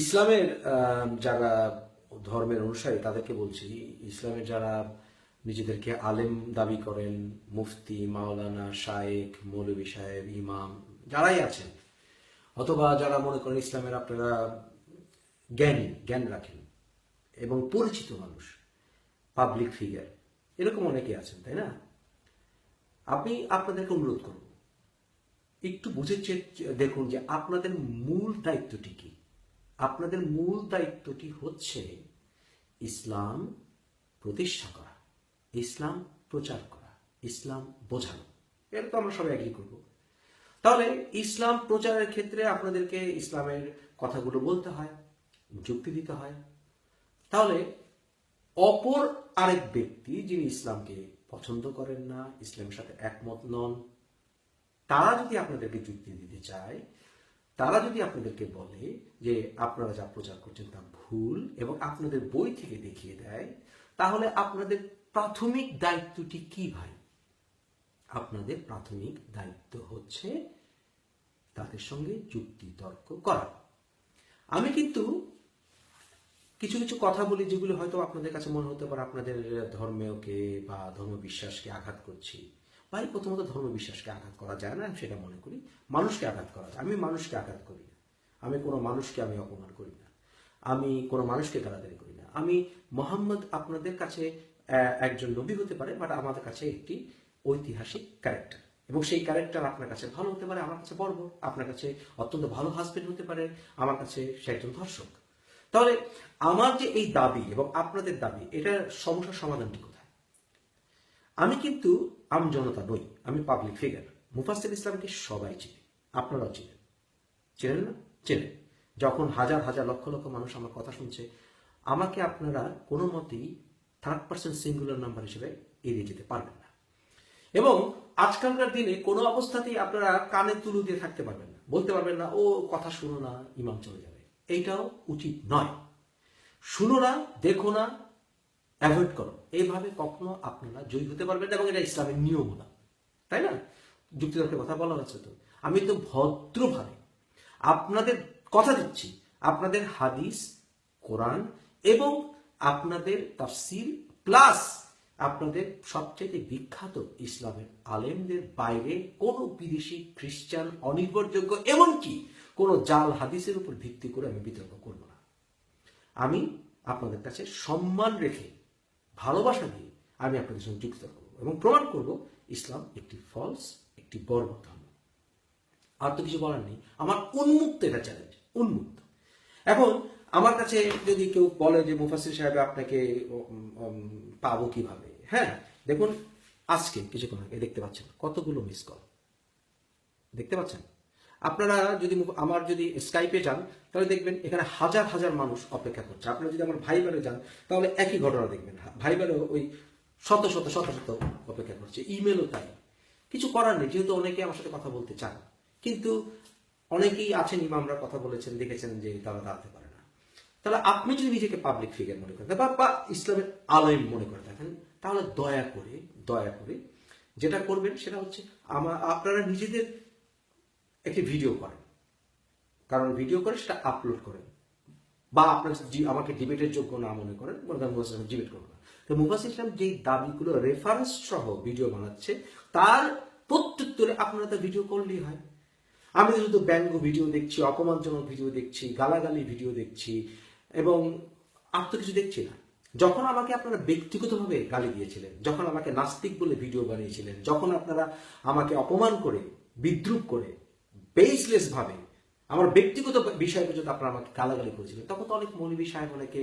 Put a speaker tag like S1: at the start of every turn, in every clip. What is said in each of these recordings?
S1: ইসলামের যারা ধর্মের অনুসারী, তাদেরকে বলছি, ইসলামের যারা নিজেদেরকে আলেম দাবি করেন, মুফতি, মাওলানা শায়েক মৌলভী সাহেব, ইমাম, যারাই আছেন, অথবা যারা মনে করেন ইসলামের আপনারা জ্ঞানী, জ্ঞান রাখেন এবং পরিচিত মানুষ পাবলিক ফিগার এরকম অনেকে আছেন, তাই না? আপনি আপনাদেরকে অনুরোধ করব একটু বুঝে দেখুন যে আপনাদের মূল দায়িত্বটি কি। আপনাদের মূল দায়িত্বটি হচ্ছে ইসলাম প্রতিষ্ঠা করা, ইসলাম প্রচার করা, ইসলাম বোঝানো। এটা তো আমরা সবাই এগ্রি করব। তাহলে ইসলাম প্রচারের ক্ষেত্রে আপনাদেরকে ইসলামের কথাগুলো বলতে হয়, যুক্তি দিতে হয়। তাহলে অপর আরেক ব্যক্তি যিনি ইসলামকে পছন্দ করেন না, ইসলামের সাথে একমত নন, তারা যদি আপনাদেরকে যুক্তি দিতে চায় তারা যদি আপনাদেরকে বলে যে আপনারা যা প্রচার করছেন তা ভুল এবং আপনাদের বই থেকে দেখিয়ে দেয়, তাহলে আপনাদের প্রাথমিক দায়িত্বটি কি ভাই? আপনাদের প্রাথমিক দায়িত্ব হচ্ছে তাদের সঙ্গে যুক্তি তর্ক করা। আমি কিন্তু কিছু কিছু কথা বলি যেগুলো হয়তো আপনাদের কাছে মনে হতে পারে আপনাদের ধর্মেওকে বা ধর্ম বিশ্বাসকে আঘাত করছি। ভাই প্রথমত ধর্ম বিশ্বাসকে আঘাত করা যায় না, আমি সেটা মনে করি। মানুষকে আঘাত করা যায়। আমি মানুষকে আঘাত করি না। আমি কোনো মানুষকে আমি অপমান করি না। আমি কোনো মানুষকে গালাগালি করি না। আমি মোহাম্মদ আপনাদের কাছে একজন নবী হতে পারে, বাট আমাদের কাছে একটি ঐতিহাসিক ক্যারেক্টার। এবং সেই ক্যারেক্টার আপনার কাছে ভালো হতে পারে, আমার কাছে বর্ব আপনার কাছে অত্যন্ত ভালো হাজবেন্ড হতে পারে, আমার কাছে সে একজন ধর্ষক। তাহলে আমার যে এই দাবি এবং আপনাদের দাবি, এটার সমস্যার সমাধানটি আমি কিন্তু আম জনতা নই, আমি পাবলিক ফিগার মুফাসিল ইসলামকে সবাই চিনে, আপনারাও চিনেন। চেনেন না? চেনেন। যখন হাজার হাজার লক্ষ লক্ষ মানুষ আমার কথা শুনছে, আমাকে আপনারা কোনো মতেই থার্ড পার্সন সিঙ্গুলার নাম্বার হিসেবে এড়িয়ে যেতে পারবেন না। এবং আজকালকার দিনে কোনো অবস্থাতেই আপনারা কানে তুলু দিয়ে থাকতে পারবেন না। বলতে পারবেন না, ও, কথা শুনো না, ইমাম চলে যাবে। এইটাও উচিত নয়। শুনো না, দেখো না অ্যাভয়েড করো। এইভাবে কখনো আপনারা জয়ী হতে পারবেন এবং এটা ইসলামের নিয়ম না। তাই না? যুক্তিতর্কের কথা বলা হচ্ছে তো। আমি তো ভদ্রভাবে আপনাদের কথা দিচ্ছি। আপনাদের হাদিস, কোরআন এবং আপনাদের তাফসির প্লাস আপনাদের সবচেয়ে বিখ্যাত ইসলামের আলেমদের বাইরে কোনো বিদেশি খ্রিস্টান অনির্ভরযোগ্য এমনকি কোনো জাল হাদিসের উপর ভিত্তি করে আমি বিতর্ক করব না। আমি আপনাদের কাছে সম্মান রেখে ভালোবাসা দিয়ে আমি আপনাদের সঙ্গে যুক্ত করব এবং প্রমাণ করব ইসলাম একটি ফলস একটি বর্ব ধর্ম। আর তো কিছু বলার নেই। আমার উন্মুক্ত এটা চ্যালেঞ্জ উন্মুক্ত। এখন আমার কাছে যদি কেউ বলে যে মুফাসির সাহেব আপনাকে পাবো কীভাবে? হ্যাঁ দেখুন, আজকে কিছুক্ষণ আগে দেখতে পাচ্ছেন কতগুলো মিস কল দেখতে পাচ্ছেন? আপনারা যদি আমার যদি স্কাইপে যান, তাহলে দেখবেন এখানে হাজার হাজার মানুষ অপেক্ষা করছে। আপনারা যদি আমার ভাইবারে যান, তাহলে একই ঘটনা দেখবেন। ভাইবারেও ওই শত শত শত শত অপেক্ষা করছে। ইমেলও তাই। কিছু করার নেই, যেহেতু অনেকে আমার সাথে কথা বলতে চান। কিন্তু অনেকেই আছেন, ইমামরা কথা বলেছেন, দেখেছেন যে তারা দাঁড়াতে পারে না। তাহলে আপনি যদি নিজেকে পাবলিক ফিগার মনে করেন, বা ইসলামের আলেম মনে করে থাকেন তাহলে দয়া করে দয়া করে যেটা করবেন সেটা হচ্ছে আমার আপনারা নিজেদের একটি ভিডিও করেন কারণ ভিডিও করে সেটা আপলোড করেন বা আপনার আমাকে ডিবেটের যোগ্য না মনে করেন ইসলাম ডিবেট করব না। তো মুফাসিল ইসলাম যেই দাবিগুলো রেফারেন্স সহ ভিডিও বানাচ্ছে, তার প্রত্যুত্তরে আপনারা তার ভিডিও করলেই হয়। আমি তো শুধু ব্যঙ্গ ভিডিও দেখছি, অপমানজনক ভিডিও দেখছি, গালাগালি ভিডিও দেখছি, এবং আর তো কিছু দেখছি না। যখন আমাকে আপনারা ব্যক্তিগতভাবে গালি দিয়েছিলেন, যখন আমাকে নাস্তিক বলে ভিডিও বানিয়েছিলেন, যখন আপনারা আমাকে অপমান করে, বিদ্রুপ করে বেসলেস ভাবে। আমার ব্যক্তিগত বিষয় পর্যন্ত আপনারা আমাকে গালাগালি করেছিলেন, তখন তো অনেক মৌলবী সাহেব অনেকে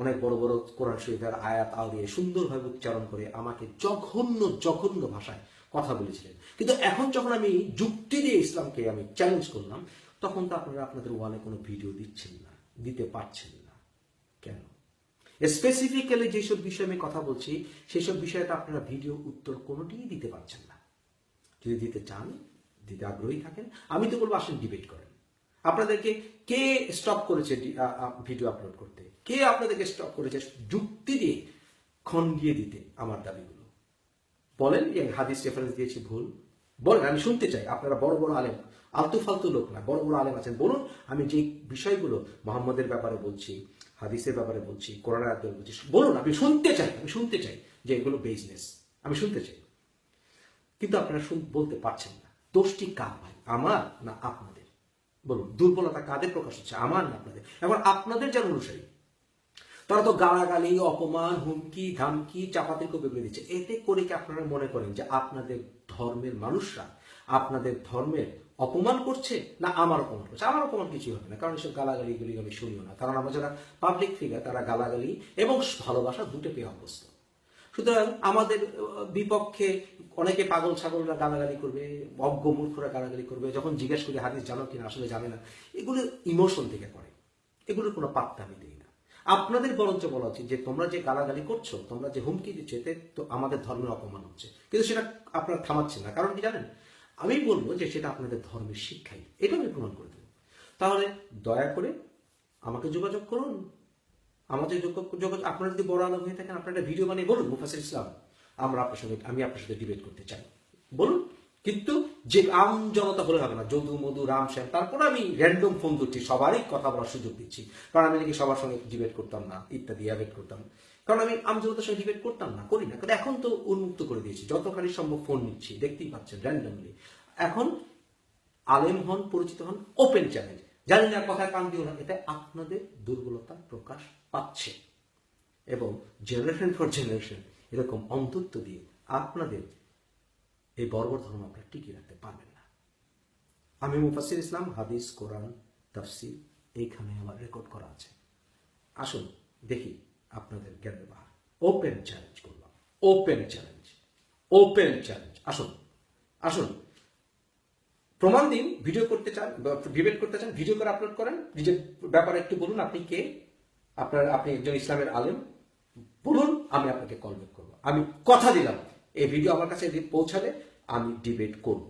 S1: অনেক বড় বড় কোরআন শরীফের আয়াত আলিয়ে সুন্দরভাবে উচ্চারণ করে আমাকে জঘন্য জঘন্য ভাষায় কথা বলেছিলেন। কিন্তু এখন যখন আমি যুক্তি দিয়ে ইসলামকে আমি চ্যালেঞ্জ করলাম, তখন তো আপনারা আপনাদের ওয়ালে কোনো ভিডিও দিচ্ছেন না, দিতে পারছেন না। কেন? স্পেসিফিক্যালি যেসব বিষয়ে আমি কথা বলছি, সেসব বিষয়ে তো আপনারা ভিডিও উত্তর কোনোটিই দিতে পারছেন না। যদি দিতে চান দিতে আগ্রহী থাকেন। আমি তো বলব আসেন ডিবেট করেন। আপনাদেরকে কে স্টপ করেছে ভিডিও আপলোড করতে? কে আপনাদেরকে স্টপ করেছে যুক্তি দিয়ে খন্ডিয়ে দিতে আমার দাবিগুলো? বলেন, এই হাদিস রেফারেন্স দিয়েছি ভুল। বলেন, আমি শুনতে চাই। আপনারা বড় বড় আলেম আলতু ফালতু লোক না, বড় বড় আলেম আছেন। বলুন, আমি যে বিষয়গুলো মোহাম্মদের ব্যাপারে বলছি, হাদিসের ব্যাপারে বলছি কোরআন আয়াতের বলছি, বলুন, আমি শুনতে চাই, আমি শুনতে চাই যে এগুলো বিজনেস আমি শুনতে চাই। কিন্তু আপনারা বলতে পারছেন না। দোষটি কার? ভাই আমার না আপনাদের? বলুন, দুর্বলতা কাদের প্রকাশ হচ্ছে? আমার না আপনাদের? এখন আপনাদের যারা অনুসারী, তারা তো গালাগালি, অপমান, হুমকি, ধামকি চাপাতি বেরিয়ে দিচ্ছে। এতে করে কি আপনারা মনে করেন যে আপনাদের ধর্মের মানুষরা আপনাদের ধর্মের অপমান করছে না আমার অপমান করছে? আমার অপমান কিছুই হবে না, কারণ এসব গালাগালিগুলি আমি শুনিও না। কারণ আমরা যারা পাবলিক ফিগার তারা গালাগালি এবং ভালোবাসা দুটো পেয়ে অভ্যস্ত। সুতরাং আমাদের বিপক্ষে অনেকে পাগল ছাগলরা গালাগালি করবে অজ্ঞ মূর্খরা গালাগালি করবে, যখন জিজ্ঞেস করি হাদিস জানো কিনা, আসলে জানে না। এগুলো ইমোশন থেকে করে এগুলোর কোনো পাত্তা আমি দিই না। আপনাদের বরঞ্চ বলা উচিত যে তোমরা যে গালাগালি করছ, তোমরা যে হুমকি দিচ্ছ, এতে তো আমাদের ধর্মের অপমান হচ্ছে। কিন্তু সেটা আপনারা থামাচ্ছেন না। কারণ কি জানেন? আমি বলব যে সেটা আপনাদের ধর্মের শিক্ষাই। এটা আমি প্রমাণ করে দেবো। তাহলে দয়া করে আমাকে যোগাযোগ করুন। আমাদের যোগ- যোগাযোগ আপনারা যদি বড় আলম হয়ে থাকেন, আপনারা ভিডিও বানিয়ে বলুন মুফাসির ইসলাম। আমরা আপনার সঙ্গে আমি আপনার সাথে ডিবেট করতে চাই। বলুন, কিন্তু যে আম জনতা হলে হবে না, যদু, মধু, রাম, শ্যাম, তারপরে আমি র্যান্ডম ফোন ধরছি সবারই কথা বলার সুযোগ দিচ্ছি। কারণ আমি নাকি সবার সঙ্গে ডিবেট করতাম না, ইত্যাদি অ্যাভেট করতাম। কারণ আমি আম জনতার সঙ্গে ডিবেট করতাম না, করি না। কিন্তু এখন তো উন্মুক্ত করে দিয়েছি, যতখানি সম্ভব ফোন নিচ্ছি, দেখতেই পাচ্ছেন র্যান্ডমলি এখন আলেম হন, পরিচিত হন ওপেন চ্যালেঞ্জ জানি না কথা কান দিও না এটা আপনাদের দুর্বলতা প্রকাশ পাচ্ছে। এবং জেনারেশন ফর জেনারেশন এরকম অন্ধত্ব দিয়ে আপনাদের এই বর্বর ধর্ম আপনারা টিকিয়ে রাখতে পারবেন না। আমি মুফাসির ইসলাম, হাদিস, কোরআন, তাফসির, এইখানে আমার রেকর্ড করা আছে। আসুন, দেখি আপনাদের জ্ঞানের বাহার ওপেন চ্যালেঞ্জ করলাম। ওপেন চ্যালেঞ্জ ওপেন চ্যালেঞ্জ আসুন আসুন। প্রমাণ দিন ভিডিও করতে চান ডিবেট করতে চান ভিডিও করে আপলোড করেন। নিজের ব্যাপারে একটু বলুন, আপনি কে? আপনার, আপনি একজন ইসলামের আলেম। বলুন, আমি আপনাকে কল ব্যাক করব। আমি কথা দিলাম। এই ভিডিও আমার কাছে পৌঁছালে আমি ডিবেট করব।